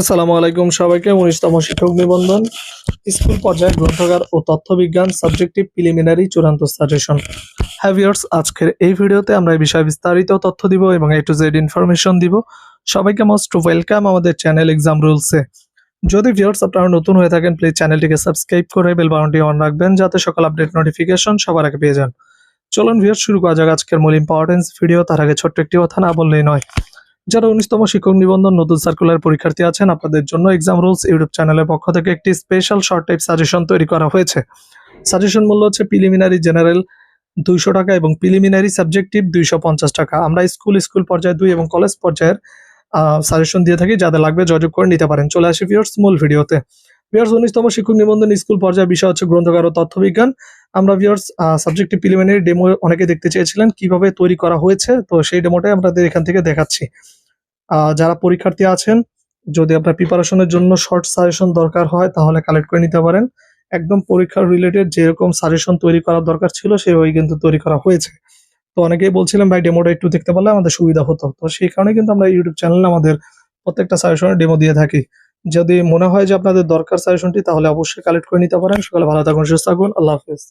আসসালামু আলাইকুম সবাইকে উনিশতম শিক্ষক নিবন্ধন, স্কুল পর্যায়ে গ্রন্থাগার ও তথ্য বিজ্ঞান সাবজেক্টিভ প্রিলিমিনারি চূড়ান্ত সাজেশন। হ্যাভিয়ার্স আজকের এই ভিডিওতে আমরা এই বিষয়ে বিস্তারিত তথ্য দিব এবং এ টু জেড ইনফরমেশন দিব। সবাইকে মোস্ট ওয়েলকাম আমাদের চ্যানেল এক্সাম রুলসে যদি ভিউয়ার্স আপনারা নতুন হয়ে থাকেন প্লিজ চ্যানেলটিকে সাবস্ক্রাইব করে বেল বাটনটি অন রাখবেন, যাতে সকল আপডেট নোটিফিকেশন সবার আগে পেয়ে যান। চলুন ভিউয়ার্স, শুরু করা যাক আজকের মূল ইম্পর্টেন্স ভিডিও তার আগে ছোট্ট একটি কথা না বললেই নয়। যারা উনিশতম শিক্ষক নিবন্ধন নতুন সার্কুলার পরীক্ষার্থী আছেন, আপনাদের জন্য এক্সাম রুলস ইউটিউব চ্যানেলের পক্ষ থেকে একটি স্পেশাল শর্ট টাইপ সাজেশন তৈরি করা হয়েছে। সাজেশন মূল্য হচ্ছে প্রিলিমিনারি জেনারেল দুইশো টাকা এবং প্রিলিমিনারি সাবজেক্টিভ দুইশো পঞ্চাশ টাকা। আমরা স্কুল স্কুল পর্যায়ে দুই এবং কলেজ পর্যায়ের সাজেশন দিয়ে থাকি, যাদের লাগবে যোগাযোগ করে নিতে পারেন। চলে আসি ভিউয়ার্স মূল ভিডিওতে। ভিউয়ার্স উনিশতম শিক্ষক নিবন্ধন স্কুল পর্যায়ে বিষয় হচ্ছে গ্রন্থকার ও তথ্যবিজ্ঞান। আমরা ভিউয়ার্স সাবজেক্টিভ প্রিলিমিনারি ডেমো অনেকে দেখতে চেয়েছিলেন কীভাবে তৈরি করা হয়েছে, তো সেই ডেমোটাই আমাদের এখান থেকে দেখাচ্ছি। যারা পরীক্ষার্থী আছেন, যদি আপনার প্রিপারেশনের জন্য শর্ট সাজেশন দরকার হয়, তাহলে কালেক্ট করে নিতে পারেন। একদম পরীক্ষার রিলেটেড যেরকম সাজেশন তৈরি করার দরকার ছিল, সেভাবেই কিন্তু তৈরি করা হয়েছে। তো অনেকেই বলছিলাম ভাই ডেমোটা একটু দেখতে পারলে আমাদের সুবিধা হতো। তো সেই কারণে কিন্তু আমরা ইউটিউব চ্যানেলে আমাদের প্রত্যেকটা সাজেশনের ডেমো দিয়ে থাকি। যদি মনে হয় যে আপনাদের দরকার সাজেশনটি তাহলে অবশ্যই কালেক্ট করে নিতে পারেন। সকালে ভালো থাকুন, সুস্থ থাকুন। আল্লাহ হাফিজ।